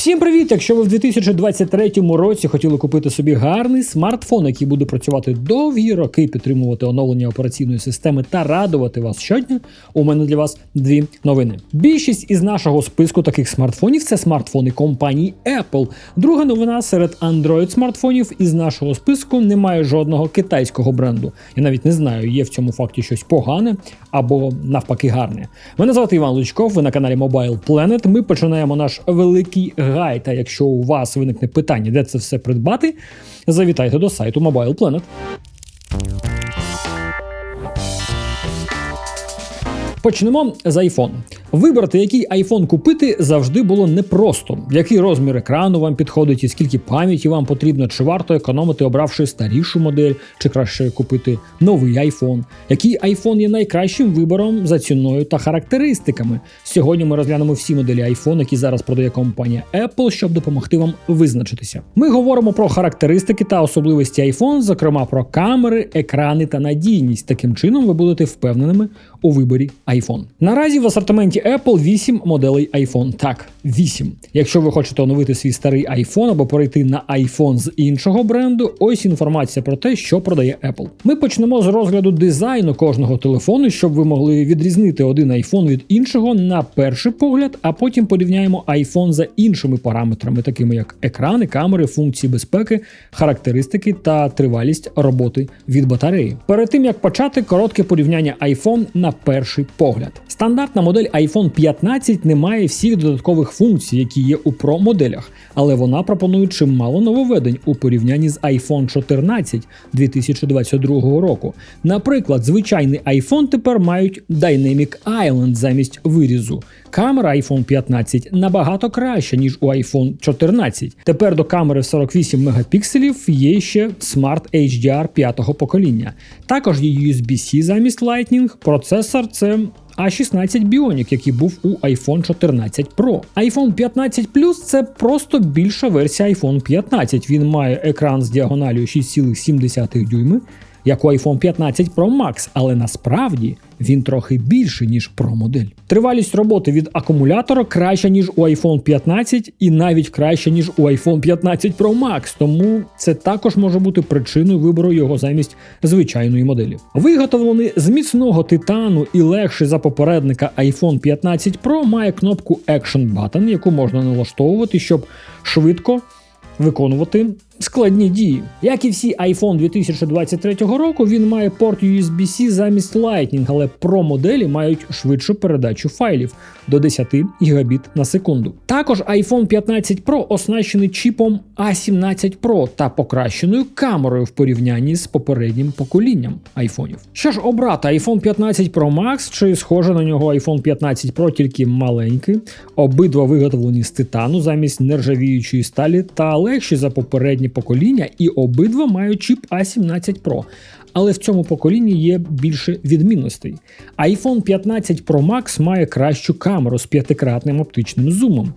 Всім привіт! Якщо ви в 2023 році хотіли купити собі гарний смартфон, який буде працювати довгі роки, підтримувати оновлення операційної системи та радувати вас щодня, у мене для вас дві новини. Більшість із нашого списку таких смартфонів це смартфони компанії Apple. Друга новина серед Android смартфонів із нашого списку немає жодного китайського бренду. Я навіть не знаю, є в цьому факті щось погане або навпаки гарне. Мене звати Іван Лучков. Ви на каналі Mobile Planet. Ми починаємо наш великий гайд. Якщо у вас виникне питання, де це все придбати, завітайте до сайту Mobile Planet. Почнемо з iPhone. Вибрати, який iPhone купити, завжди було непросто. Який розмір екрану вам підходить і скільки пам'яті вам потрібно, чи варто економити, обравши старішу модель, чи краще купити новий iPhone. Який iPhone є найкращим вибором за ціною та характеристиками. Сьогодні ми розглянемо всі моделі iPhone, які зараз продає компанія Apple, щоб допомогти вам визначитися. Ми говоримо про характеристики та особливості iPhone, зокрема про камери, екрани та надійність. Таким чином ви будете впевненими у виборі iPhone. Наразі в асортименті Apple 8 моделей iPhone. Так, 8. Якщо ви хочете оновити свій старий iPhone або перейти на iPhone з іншого бренду, ось інформація про те, що продає Apple. Ми почнемо з розгляду дизайну кожного телефону, щоб ви могли відрізнити один iPhone від іншого на перший погляд, а потім порівняємо iPhone за іншими параметрами, такими як екрани, камери, функції безпеки, характеристики та тривалість роботи від батареї. Перед тим як почати, коротке порівняння iPhone на перший погляд. Стандартна модель iPhone 15 не має всіх додаткових функцій, які є у Pro моделях, але вона пропонує чимало нововведень у порівнянні з iPhone 14 2022 року. Наприклад, звичайний iPhone тепер мають Dynamic Island замість вирізу. Камера iPhone 15 набагато краща, ніж у iPhone 14. Тепер до камери в 48 мегапікселів є ще Smart HDR 5-го покоління. Також є USB-C замість Lightning. Процесор це a16 Bionic, який був у iPhone 14 Pro. iPhone 15 Plus це просто більша версія iPhone 15. Він має екран з діагоналію 6,7 дюйми, як у iPhone 15 Pro Max, але насправді він трохи більший, ніж Pro модель. Тривалість роботи від акумулятора краща, ніж у iPhone 15, і навіть краща, ніж у iPhone 15 Pro Max, тому це також може бути причиною вибору його замість звичайної моделі. Виготовлений з міцного титану і легший за попередника iPhone 15 Pro має кнопку Action Button, яку можна налаштовувати, щоб швидко виконувати складні дії. Як і всі iPhone 2023 року, він має порт USB-C замість Lightning, але Pro моделі мають швидшу передачу файлів до 10 гігабіт на секунду. Також iPhone 15 Pro оснащений чіпом A17 Pro та покращеною камерою в порівнянні з попереднім поколінням айфонів. Що ж обрати iPhone 15 Pro Max чи схоже на нього iPhone 15 Pro, тільки маленький, обидва виготовлені з титану замість нержавіючої сталі та легші за попередні покоління, і обидва мають чіп A17 Pro. Але в цьому поколінні є більше відмінностей. iPhone 15 Pro Max має кращу камеру з п'ятикратним оптичним зумом.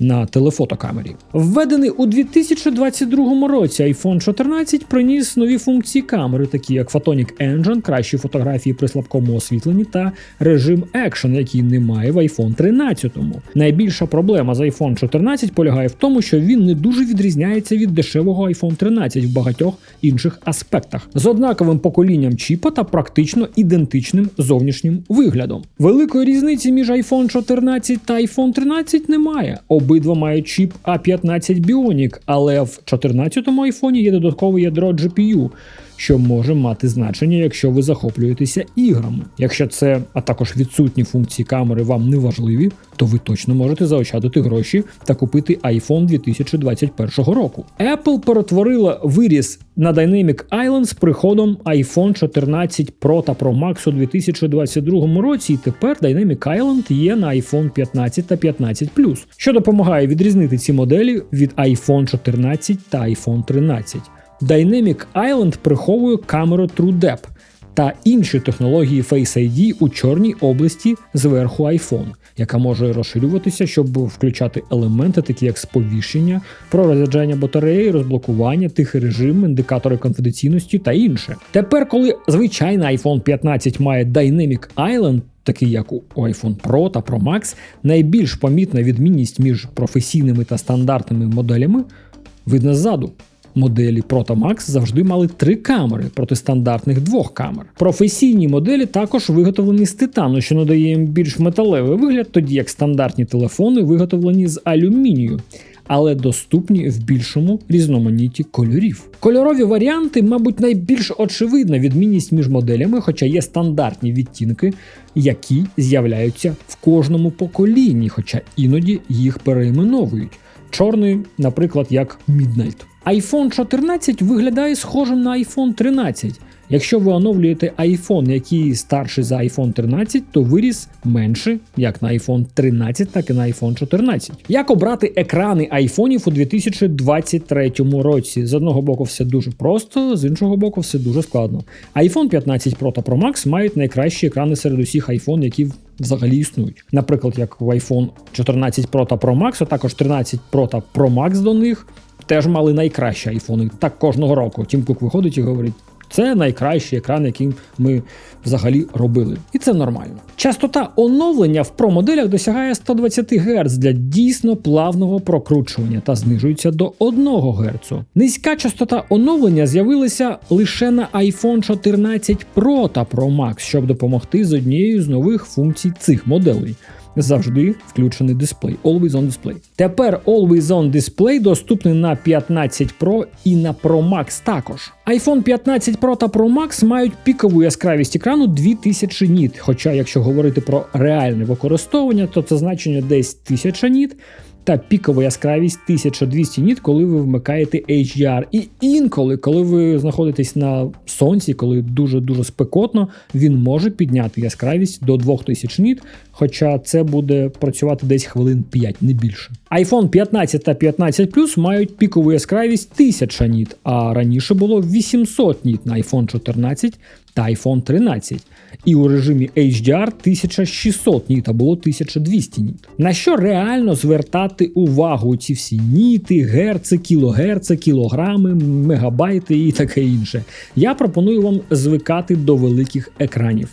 На телефотокамері. Введений у 2022 році iPhone 14 приніс нові функції камери, такі як Photonic Engine, кращі фотографії при слабкому освітленні та режим Action, який немає в iPhone 13. Найбільша проблема з iPhone 14 полягає в тому, що він не дуже відрізняється від дешевого iPhone 13 в багатьох інших аспектах, з однаковим поколінням чіпа та практично ідентичним зовнішнім виглядом. Великої різниці між iPhone 14 та iPhone 13 немає. Обидва мають чіп A15 Bionic, але в 14-му айфоні є додаткове ядро GPU, що може мати значення, якщо ви захоплюєтеся іграми. Якщо це, а також відсутні функції камери вам не важливі, то ви точно можете заощадити гроші та купити iPhone 2021 року. Apple перетворила виріс на Dynamic Island з приходом iPhone 14 Pro та Pro Max у 2022 році, і тепер Dynamic Island є на iPhone 15 та 15 Plus, що допомагає відрізнити ці моделі від iPhone 14 та iPhone 13. Dynamic Island приховує камеру TrueDepth та інші технології Face ID у чорній області зверху iPhone, яка може розширюватися, щоб включати елементи, такі як сповіщення, про розряджання батареї, розблокування, тихий режим, індикатори конфіденційності та інше. Тепер, коли звичайний iPhone 15 має Dynamic Island, такий як у iPhone Pro та Pro Max, найбільш помітна відмінність між професійними та стандартними моделями видно ззаду. Моделі Pro та Max завжди мали три камери проти стандартних двох камер. Професійні моделі також виготовлені з титану, що надає їм більш металевий вигляд, тоді як стандартні телефони виготовлені з алюмінію. Але доступні в більшому різноманітті кольорів. Кольорові варіанти, мабуть, найбільш очевидна відмінність між моделями, хоча є стандартні відтінки, які з'являються в кожному поколінні, хоча іноді їх переіменовують. Чорний, наприклад, як Midnight. iPhone 14 виглядає схожим на iPhone 13. Якщо ви оновлюєте iPhone, який старший за iPhone 13, то виріс менше як на iPhone 13, так і на iPhone 14. Як обрати екрани айфонів у 2023 році? З одного боку, все дуже просто, з іншого боку, все дуже складно. iPhone 15 Pro та Pro Max мають найкращі екрани серед усіх iPhone, які взагалі існують. Наприклад, як в iPhone 14 Pro та Pro Max, а також 13 Pro та Pro Max до них теж мали найкращі айфони. Так кожного року. Тім Кук виходить і говорить. Це найкращий екран, який ми взагалі робили, і це нормально. Частота оновлення в Pro-моделях досягає 120 Гц для дійсно плавного прокручування та знижується до 1 Гц. Низька частота оновлення з'явилася лише на iPhone 14 Pro та Pro Max, щоб допомогти з однією з нових функцій цих моделей завжди включений дисплей. Always on Display. Тепер Always on Display доступний на 15 Pro і на Pro Max також. iPhone 15 Pro та Pro Max мають пікову яскравість екрану 2000 ніт. Хоча, якщо говорити про реальне використовування, то це значення десь 1000 ніт та пікова яскравість 1200 ніт, коли ви вмикаєте HDR. І інколи, коли ви знаходитесь на сонці, коли дуже-дуже спекотно, він може підняти яскравість до 2000 ніт, хоча це буде працювати десь хвилин 5, не більше. iPhone 15 та 15 Plus мають пікову яскравість 1000 ніт, а раніше було 800 ніт на iPhone 14 та iPhone 13. І у режимі HDR 1600 ніт, а було 1200 ніт. На що реально звертати увагу ці всі ніти, герци, кілогерци, кілограми, мегабайти і таке інше? Я пропоную вам звикати до великих екранів.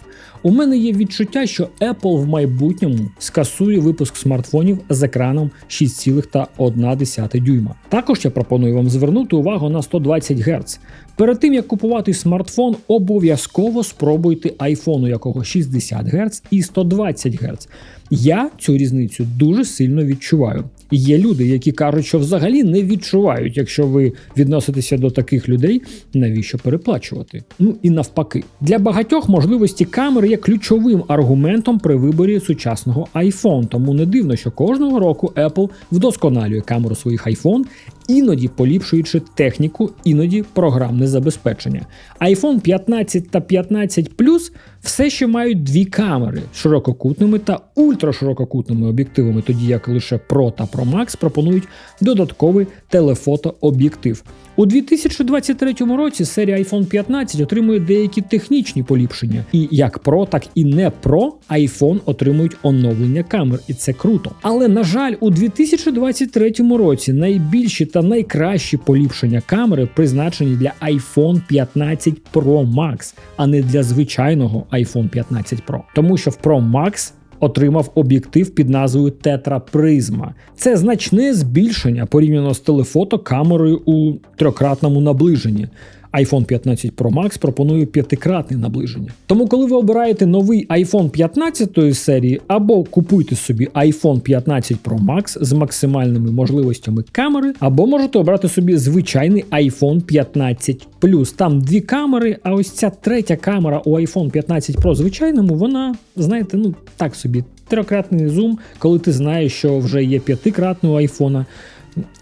У мене є відчуття, що Apple в майбутньому скасує випуск смартфонів з екраном 6,1 дюйма. Також я пропоную вам звернути увагу на 120 Гц. Перед тим як купувати смартфон, обов'язково спробуйте iPhone, у якого 60 Гц і 120 Гц. Я цю різницю дуже сильно відчуваю. Є люди, які кажуть, що взагалі не відчувають, якщо ви відноситеся до таких людей, навіщо переплачувати? Ну і навпаки, для багатьох можливості камери є ключовим аргументом при виборі сучасного iPhone, тому не дивно, що кожного року Apple вдосконалює камеру своїх iPhone, іноді поліпшуючи техніку, іноді програмне забезпечення. iPhone 15 та 15 Plus все ще мають дві камери ширококутними та ультраширококутними об'єктивами, тоді як лише Pro та Pro Max пропонують додатковий телефотооб'єктив. У 2023 році серія iPhone 15 отримує деякі технічні поліпшення, і як Pro, так і не Pro iPhone отримують оновлення камер, і це круто. Але на жаль, у 2023 році найбільші та найкращі поліпшення камери призначені для iPhone 15 Pro Max, а не для звичайного iPhone 15 Pro. Тому що в Pro Max отримав об'єктив під назвою Тетрапризма. Це значне збільшення порівняно з телефото камерою у трьократному наближенні iPhone 15 Pro Max пропонує п'ятикратне наближення. Тому, коли ви обираєте новий iPhone 15 серії, або купуйте собі iPhone 15 Pro Max з максимальними можливостями камери, або можете обрати собі звичайний iPhone 15 Plus. Там дві камери, а ось ця третя камера у iPhone 15 Pro звичайному, вона, знаєте, ну так собі. Трьохкратний зум, коли ти знаєш, що вже є п'ятикратний у айфона,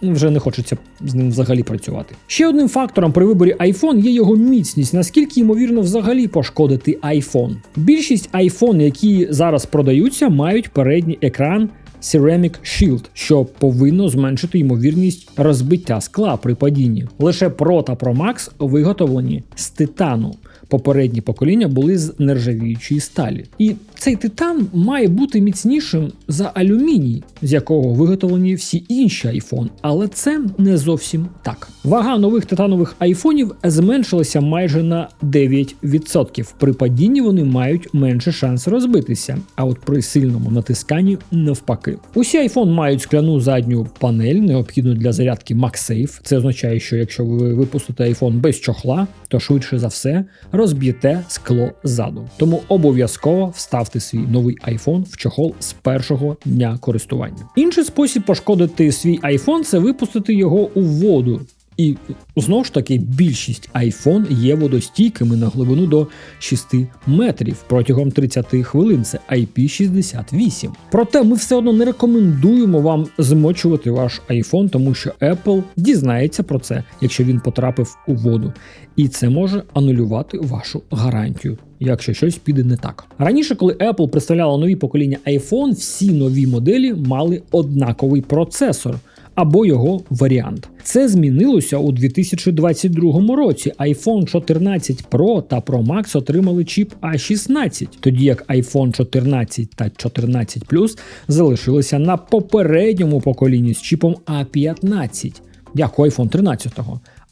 вже не хочеться з ним взагалі працювати. Ще одним фактором при виборі iPhone є його міцність, наскільки ймовірно взагалі пошкодити iPhone. Більшість iPhone, які зараз продаються, мають передній екран. Ceramic Shield, що повинно зменшити ймовірність розбиття скла при падінні. Лише Pro та Pro Max виготовлені з титану. Попередні покоління були з нержавіючої сталі. І цей титан має бути міцнішим за алюміній, з якого виготовлені всі інші iPhone, але це не зовсім так. Вага нових титанових айфонів зменшилася майже на 9%. При падінні вони мають менше шанс розбитися, а от при сильному натисканні навпаки. Усі iPhone мають скляну задню панель, необхідну для зарядки MagSafe. Це означає, що якщо ви випустите iPhone без чохла, то швидше за все розб'єте скло ззаду. Тому обов'язково вставте свій новий iPhone в чохол з першого дня користування. Інший спосіб пошкодити свій iPhone – це випустити його у воду. І знову ж таки, більшість iPhone є водостійкими на глибину до 6 метрів протягом 30 хвилин. Це IP68. Проте ми все одно не рекомендуємо вам змочувати ваш iPhone, тому що Apple дізнається про це, якщо він потрапив у воду. І це може анулювати вашу гарантію. Якщо щось піде не так. Раніше, коли Apple представляла нові покоління iPhone, всі нові моделі мали однаковий процесор або його варіант. Це змінилося у 2022 році. iPhone 14 Pro та Pro Max отримали чіп A16, тоді як iPhone 14 та 14 Plus залишилися на попередньому поколінні з чіпом A15, як у iPhone 13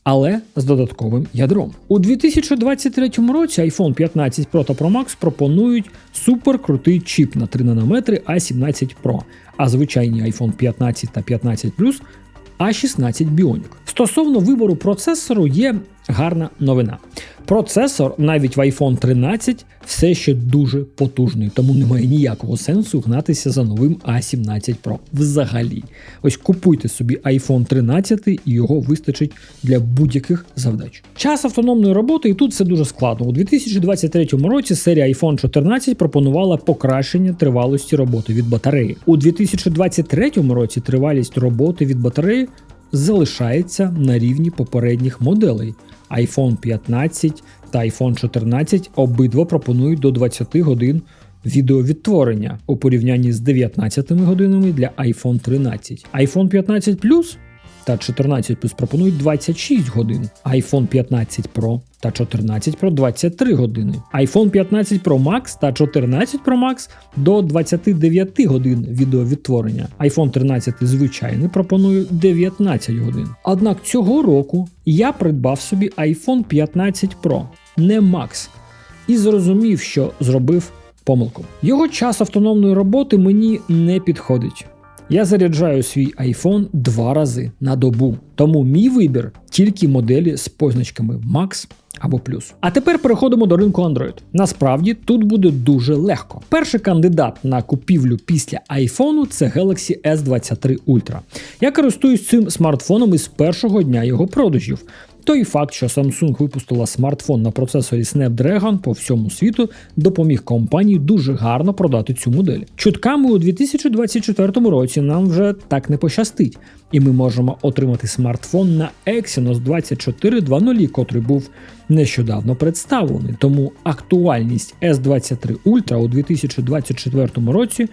але з додатковим ядром. У 2023 році iPhone 15 Pro та Pro Max пропонують суперкрутий чіп на 3 нанометри A17 Pro, а звичайні iPhone 15 та 15 Plus A16 Bionic. Стосовно вибору процесору є гарна новина. Процесор навіть в iPhone 13 все ще дуже потужний, тому немає ніякого сенсу гнатися за новим A17 Pro. Взагалі, ось купуйте собі iPhone 13 і його вистачить для будь-яких завдач. Час автономної роботи, і тут все дуже складно. У 2023 році серія iPhone 14 пропонувала покращення тривалості роботи від батареї. У 2023 році тривалість роботи від батареї залишається на рівні попередніх моделей iPhone 15 та iPhone 14 обидва пропонують до 20 годин відеовідтворення у порівнянні з 19 годинами для iPhone 13. iPhone 15 Plus та 14 Plus пропонують 26 годин, iPhone 15 Pro та 14 Pro 23 години, iPhone 15 Pro Max та 14 Pro Max до 29 годин відеовідтворення. iPhone 13 звичайний пропонує 19 годин. Однак цього року я придбав собі iPhone 15 Pro, не Max, і зрозумів, що зробив помилку. Його час автономної роботи мені не підходить. Я заряджаю свій iPhone два рази на добу, тому мій вибір тільки моделі з позначками Max або Plus. А тепер переходимо до ринку Android. Насправді тут буде дуже легко. Перший кандидат на купівлю після iPhone це Galaxy S23 Ultra. Я користуюсь цим смартфоном із першого дня його продажів. Той факт, що Samsung випустила смартфон на процесорі Snapdragon по всьому світу, допоміг компанії дуже гарно продати цю модель. Чутками у 2024 році нам вже так не пощастить, і ми можемо отримати смартфон на Exynos 2420, котрий був нещодавно представлений. Тому актуальність S23 Ultra у 2024 році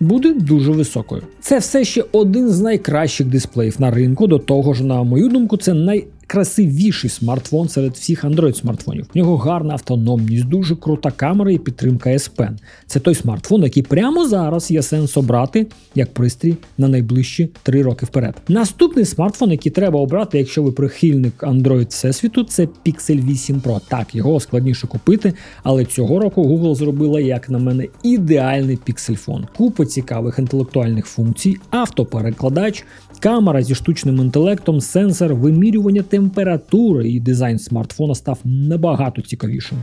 буде дуже високою. Це все ще один з найкращих дисплеїв на ринку. До того ж, на мою думку, це най найкрасивіший смартфон серед всіх Android смартфонів. В нього гарна автономність, дуже крута камера і підтримка S Pen. Це той смартфон, який прямо зараз є сенс обрати як пристрій на найближчі 3 роки вперед. Наступний смартфон, який треба обрати, якщо ви прихильник Android Всесвіту, це Pixel 8 Pro. Так, його складніше купити, але цього року Google зробила, як на мене, ідеальний піксельфон. Купа цікавих інтелектуальних функцій, автоперекладач, камера зі штучним інтелектом, сенсор, вимірювання температури і дизайн смартфона став набагато цікавішим.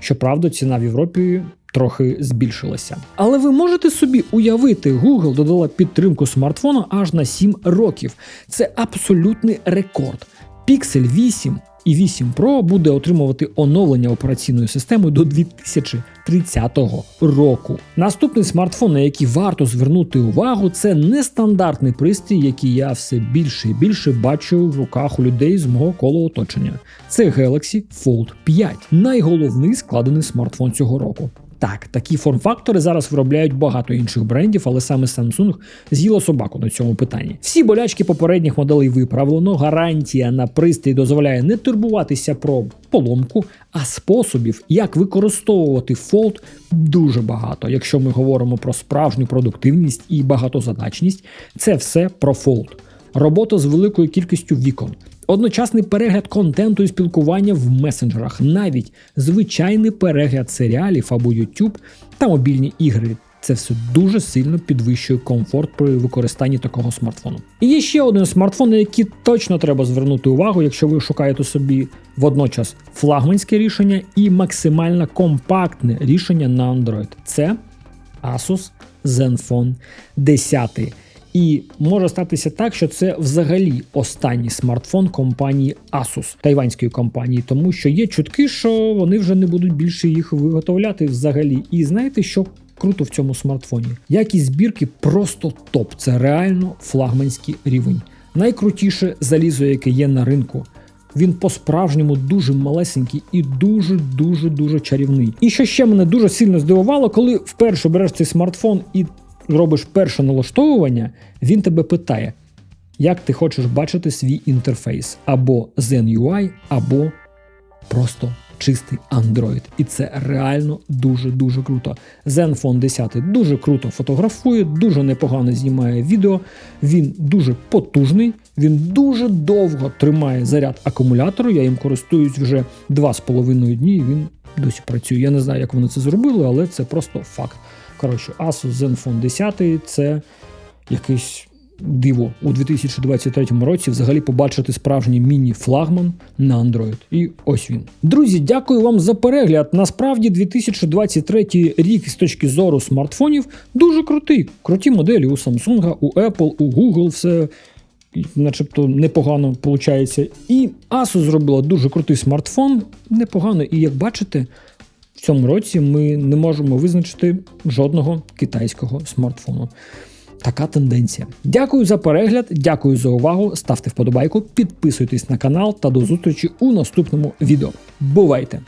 Щоправда, ціна в Європі трохи збільшилася. Але ви можете собі уявити, Google додала підтримку смартфона аж на 7 років. Це абсолютний рекорд. Pixel 8 і 8 Pro буде отримувати оновлення операційної системи до 2030 року. Наступний смартфон, на який варто звернути увагу, це нестандартний пристрій, який я все більше і більше бачу в руках у людей з мого коло оточення. Це Galaxy Fold 5, найголовний складений смартфон цього року. Так, такі форм-фактори зараз виробляють багато інших брендів, але саме Samsung з'їла собаку на цьому питанні. Всі болячки попередніх моделей виправлено. Гарантія на пристрій дозволяє не турбуватися про поломку, а способів, як використовувати Fold, дуже багато. Якщо ми говоримо про справжню продуктивність і багатозадачність, це все про Fold. Робота з великою кількістю вікон. Одночасний перегляд контенту і спілкування в месенджерах, навіть звичайний перегляд серіалів або YouTube та мобільні ігри. Це все дуже сильно підвищує комфорт при використанні такого смартфону. І є ще один смартфон, на який точно треба звернути увагу, якщо ви шукаєте собі водночас флагманське рішення і максимально компактне рішення на Android. Це Asus Zenfone 10. І може статися так, що це взагалі останній смартфон компанії Asus, тайванської компанії, тому що є чутки, що вони вже не будуть більше їх виготовляти взагалі. І знаєте, що круто в цьому смартфоні? Якість збірки просто топ. Це реально флагманський рівень. Найкрутіше залізо, яке є на ринку. Він по-справжньому дуже малесенький і дуже дуже дуже чарівний. І що ще мене дуже сильно здивувало, коли вперше береш цей смартфон і робиш перше налаштовування, він тебе питає, як ти хочеш бачити свій інтерфейс, або Zen UI, або просто чистий Android. І це реально дуже-дуже круто. Zenfone 10 дуже круто фотографує, дуже непогано знімає відео. Він дуже потужний, він дуже довго тримає заряд акумулятору. Я їм користуюсь вже 2,5 дні, і він досі працює. Я не знаю, як вони це зробили, але це просто факт. Коротше, Asus Zenfone 10 це якийсь диво у 2023 році взагалі побачити справжній міні-флагман на Android. І ось він. Друзі, дякую вам за перегляд. Насправді 2023 рік з точки зору смартфонів дуже крутий. Круті моделі у Samsung, у Apple, у Google, все. Начебто непогано виходить. І Asus зробила дуже крутий смартфон, непогано. І як бачите, цьому році ми не можемо визначити жодного китайського смартфону. Така тенденція. Дякую за перегляд, дякую за увагу. Ставте вподобайку, підписуйтесь на канал та до зустрічі у наступному відео. Бувайте!